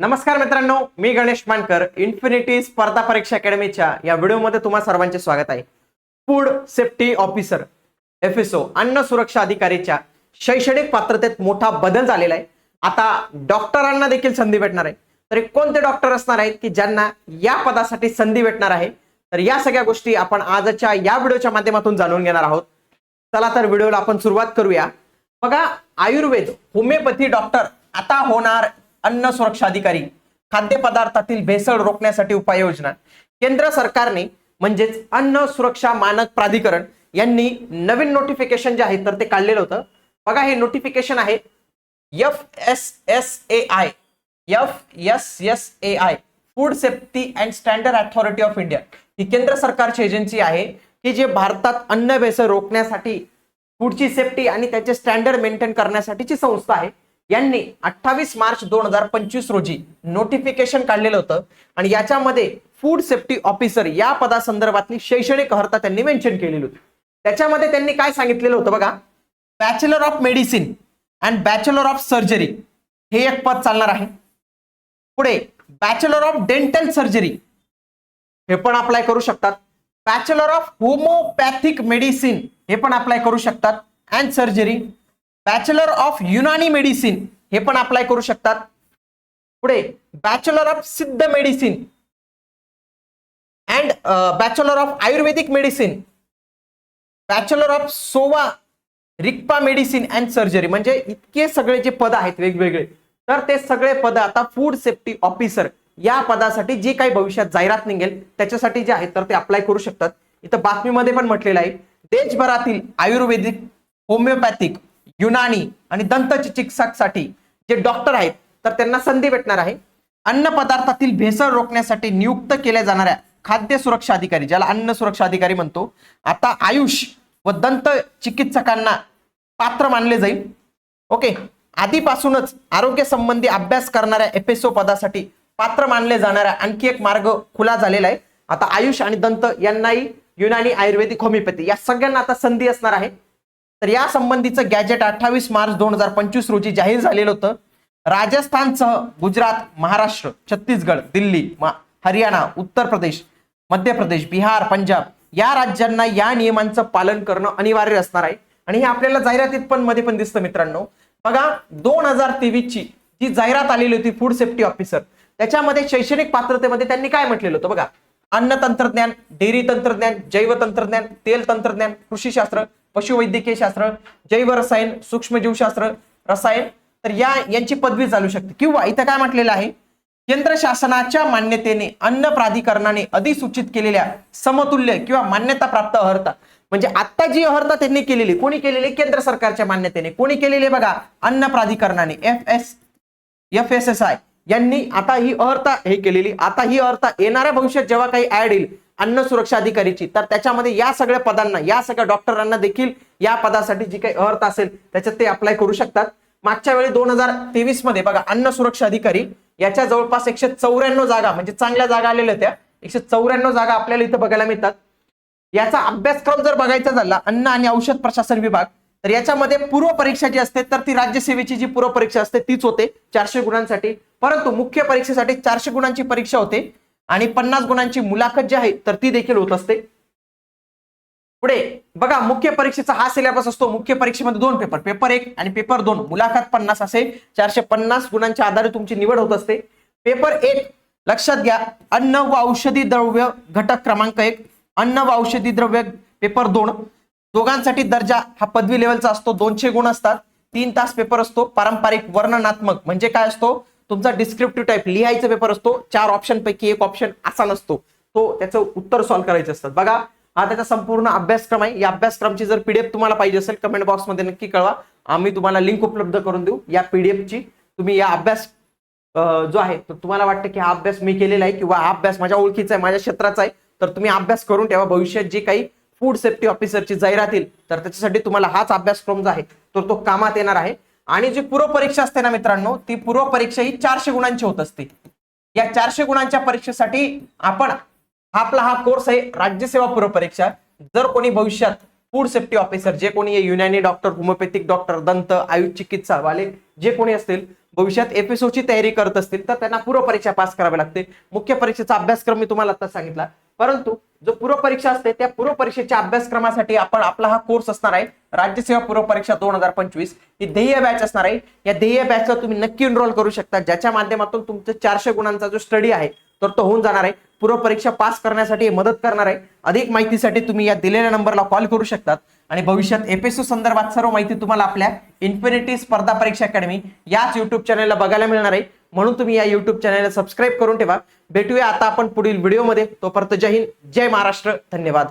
नमस्कार मित्रांनो मी गणेश मानकर इन्फिनिटी स्पर्धा परीक्षा अकॅडमीच्या या व्हिडिओमध्ये तुम्हा सर्वांचे स्वागत आहे. Food safety officer F S O अन्न सुरक्षा अधिकारीच्या शैक्षणिक पात्रतेत मोठा बदल झालेला आहे. आता डॉक्टरांना देखील संधी भेटणार आहे. तर कोणते डॉक्टर असणार आहेत की ज्यांना या पदासाठी संधी भेटणार आहे? तर या सगळ्या गोष्टी आपण आजच्या या व्हिडिओच्या माध्यमातून जाणून घेणार आहोत. चला तर व्हिडिओला आपण सुरुवात करूया. बघा आयुर्वेद होमिओपॅथी डॉक्टर आता होणार अन्न सुरक्षा अधिकारी खाद्यपदार्थातील भेसळ रोखण्यासाठी उपाययोजना. केंद्र सरकारने म्हणजेच अन्न सुरक्षा मानक प्राधिकरण यांनी नवीन नोटिफिकेशन जे आहे तर ते काढलेलं होतं. बघा हे नोटिफिकेशन आहे F S S A I F S S A I food safety and standard authority of India ही केंद्र सरकारची एजन्सी आहे की जे भारतात अन्न भेसळ रोखण्यासाठी फूडची सेफ्टी आणि त्याचे स्टँडर्ड मेंटेन करण्यासाठीची संस्था आहे. यांनी अठ्ठावीस मार्च दोन हजार पंचवीस रोजी नोटिफिकेशन काढलेलं होतं. आणि याच्यामध्ये फूड सेफ्टी ऑफिसर या पदासंदर्भातली शैक्षणिक अर्हता त्यांनी मेन्शन केलेली होती. त्याच्यामध्ये त्यांनी काय सांगितलेलं होतं बघा? Bachelor of medicine and bachelor of surgery हे एक पद चालणार आहे. पुढे बॅचलर ऑफ डेंटल सर्जरी हे पण अप्लाय करू शकतात. बॅचलर ऑफ होमोपॅथिक मेडिसिन हे पण अप्लाय करू शकतात. And surgery bachelor of Unani medicine हे पण अप्लाय करू शकतात. पुढे bachelor of Siddha medicine and bachelor of Ayurvedic medicine bachelor of Sowa Rigpa medicine and surgery म्हणजे इतके सगळे जे पद आहेत वेगवेगळे. तर ते सगळे पद आता फूड सेफ्टी ऑफिसर या पदासाठी जी काही भविष्यात जाहिरात निघेल त्याच्यासाठी जे आहेत तर ते अप्लाय करू शकतात. इथं बातमीमध्ये पण म्हटलेलं आहे देशभरातील आयुर्वेदिक होमिओपॅथिक युनानी आणि दंत चिकित्सकसाठी जे डॉक्टर आहेत तर त्यांना संधी भेटणार आहे. अन्न पदार्थातील भेसळ रोखण्यासाठी नियुक्त केल्या जाणाऱ्या खाद्य सुरक्षा अधिकारी ज्याला अन्न सुरक्षा अधिकारी म्हणतो आता आयुष व दंत चिकित्सकांना पात्र मानले जाईल. ओके? आधीपासूनच आरोग्य संबंधी अभ्यास करणाऱ्या एफएसओ पदासाठी पात्र मानले जाणाऱ्या आणखी एक मार्ग खुला झालेला आहे. आता आयुष आणि दंत यांनाही युनानी आयुर्वेदिक होमिओपॅथी या सगळ्यांना आता संधी असणार आहे. तर या संबंधीचं गॅजेट अठ्ठावीस मार्च दोन हजार पंचवीस रोजी जाहीर झालेलं होतं. राजस्थानसह गुजरात महाराष्ट्र छत्तीसगड दिल्ली हरियाणा उत्तर प्रदेश मध्य प्रदेश बिहार पंजाब या राज्यांना या नियमांचं पालन करणं अनिवार्य असणार आहे. आणि हे आपल्याला जाहिरातीत पण मध्ये पण दिसतं मित्रांनो. बघा दोन हजार तेवीस ची जी जाहिरात आलेली होती फूड सेफ्टी ऑफिसर त्याच्यामध्ये शैक्षणिक पात्रतेमध्ये त्यांनी काय म्हटलेलं होतं? बघा अन्न तंत्रज्ञान डेअरी तंत्रज्ञान जैव तंत्रज्ञान तेल तंत्रज्ञान कृषीशास्त्र पशुवैद्यकीय शास्त्र जैव रसायन सूक्ष्मजीवशास्त्र रसायन तर या यांची पदवी चालू शकते. किंवा इथं काय म्हटलेलं आहे? केंद्र शासनाच्या मान्यतेने अन्न प्राधिकरणाने अधिसूचित केलेल्या समतुल्य किंवा मान्यता प्राप्त अर्हता म्हणजे आता जी अर्हता त्यांनी केलेली कोणी केलेली? केंद्र सरकारच्या मान्यतेने. कोणी केलेली बघा? अन्न प्राधिकरणाने F S F S S I यांनी आता ही अर्हता हे केलेली. आता ही अर्हता येणाऱ्या भविष्यात जेव्हा काही ऍड येईल अन्न सुरक्षा अधिकारीची. तर त्याच्यामध्ये या सगळ्या पदांना या सगळ्या डॉक्टरांना देखील या पदासाठी जी काही अर्थ असेल त्याच्यात ते अप्लाय करू शकतात. मागच्या वेळी दोन हजार तेवीसमध्ये बघा अन्न सुरक्षा अधिकारी याच्या जवळपास एकशे चौऱ्याण्णव जागा म्हणजे चांगल्या जागा आलेल्या त्या एकशे चौऱ्याण्णव जागा आपल्याला इथं बघायला मिळतात. याचा अभ्यासक्रम जर बघायचा झाला अन्न आणि औषध प्रशासन विभाग तर याच्यामध्ये पूर्व परीक्षा जी असते तर ती राज्यसेवेची जी पूर्व परीक्षा असते तीच होते चारशे गुणांसाठी. परंतु मुख्य परीक्षेसाठी चारशे गुणांची परीक्षा होते. आणि पन्नास गुणांची मुलाखत जी आहे तर ती देखील होत असते. पुढे बघा मुख्य परीक्षेचा हा सिलेबस असतो. मुख्य परीक्षेमध्ये दोन पेपर पेपर एक आणि पेपर दोन. मुलाखत पन्नास असे चारशे पन्नास गुणांच्या आधारे तुमची निवड होत असते. पेपर एक लक्षात घ्या अन्न व औषधी द्रव्य घटक क्रमांक एक. अन्न व औषधी द्रव्य पेपर दोन. दोघांसाठी दर्जा हा पदवी लेवलचा असतो. दोनशे गुण असतात. तीन तास पेपर असतो. पारंपरिक वर्णनात्मक म्हणजे काय असतो? तुमचा डिस्क्रिप्टिव्ह टाईप लिहायचा पेपर असतो. चार ऑप्शन पैकी एक ऑप्शन असा नसतो. तो त्याचं उत्तर सॉल्व्ह करायचे असतात. बघा हा त्याचा संपूर्ण अभ्यासक्रम आहे. या अभ्यासक्रमची जर पीडीएफ तुम्हाला पाहिजे असेल कमेंट बॉक्समध्ये नक्की कळवा. आम्ही तुम्हाला लिंक उपलब्ध करून देऊ. या पीडीएफची तुम्ही या अभ्यास जो आहे तो तुम्हाला वाटतं की हा अभ्यास मी केलेला आहे किंवा हा अभ्यास माझ्या ओळखीचा आहे माझ्या क्षेत्राचा आहे तर तुम्ही अभ्यास करून ठेवा. भविष्यात जे काही फूड सेफ्टी ऑफिसरची जाहिरात येईल तर त्याच्यासाठी तुम्हाला हाच अभ्यासक्रम जो आहे तर तो कामात येणार आहे. आणि जी पूर्व परीक्षा असते ना मित्रांनो ती पूर्व परीक्षा ही चारशे गुणांची होत असते. या चारशे गुणांच्या परीक्षेसाठी आपण आपला हा कोर्स आहे राज्यसेवा पूर्व परीक्षा जर कोणी भविष्यात फूड सेफ्टी ऑफिसर जे कोणी युनानी डॉक्टर होमिओपॅथिक डॉक्टर दंत आयुष चिकित्सा वाले जे कोणी असतील भविष्यात एपिसोडची तयारी करत असतील तर त्यांना पूर्व परीक्षा पास करावी लागते. मुख्य परीक्षेचा अभ्यासक्रम मी तुम्हाला आता सांगितला. परंतु जो पूर्व परीक्षा असते त्या पूर्व परीक्षेच्या अभ्यासक्रमासाठी आपण आपला हा कोर्स असणार आहे राज्यसेवा पूर्व परीक्षा दोन हजार पंचवीस. ही ध्येय बॅच असणार आहे. या ध्येय बॅचला तुम्ही नक्की एनरोल करू शकता. ज्याच्या माध्यमातून तुमचं चारशे गुणांचा जो स्टडी आहे तर तो होऊन जाणार आहे. पूर्व परीक्षा पास करण्यासाठी मदत करणार आहे. अधिक माहितीसाठी तुम्ही या दिलेल्या नंबरला कॉल करू शकतात. आणि भविष्यात एपीएससी संदर्भात सर्व माहिती तुम्हाला आपल्या इन्फिनिटी स्पर्धा परीक्षा अकॅडमी याच युट्यूब चॅनलला बघायला मिळणार आहे. म्हणून तुम्ही या युट्यूब चॅनलला सबस्क्राईब करून ठेवा. भेटूया आता आपण पुढील व्हिडिओमध्ये तोपर्यंत जय हिंद जय महाराष्ट्र. धन्यवाद.